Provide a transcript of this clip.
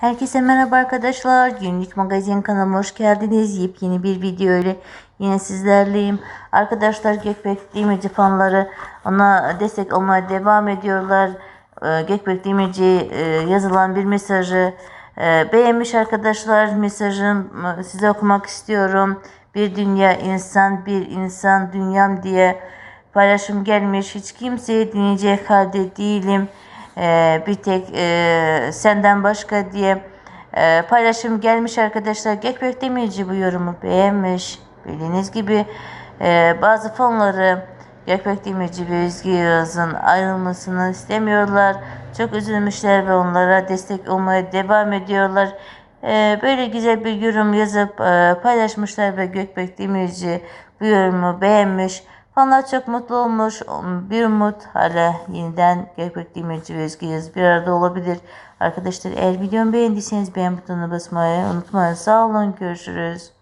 Herkese merhaba arkadaşlar. Günlük magazin kanalıma hoş geldiniz. Yepyeni bir video ile yine sizlerleyim. Arkadaşlar Gökbek Demirci fanları ona destek olmaya devam ediyorlar. Ee, Gökbek Demirci e, yazılan bir mesajı e, beğenmiş arkadaşlar. Mesajın e, size okumak istiyorum. Bir dünya insan, bir insan dünyam diye paylaşım gelmiş. Hiç kimseye dinleyecek halde değilim. Ee, bir tek e, senden başka diye e, paylaşım gelmiş arkadaşlar. Gökbek Demirci bu yorumu beğenmiş. Bildiğiniz gibi e, bazı fanları Gökbek Demirci ve Özgü Yağız'ın ayrılmasını istemiyorlar. Çok üzülmüşler ve onlara destek olmaya devam ediyorlar. E, böyle güzel bir yorum yazıp e, paylaşmışlar ve Gökbek Demirci bu yorumu beğenmiş. Fanlar çok mutlu olmuş. Bir umut hala yeniden Gökbek Demirci ve Özgü Yağız bir arada olabilir. Arkadaşlar eğer videomu beğendiyseniz beğen butonuna basmayı unutmayın. Sağ olun. Görüşürüz.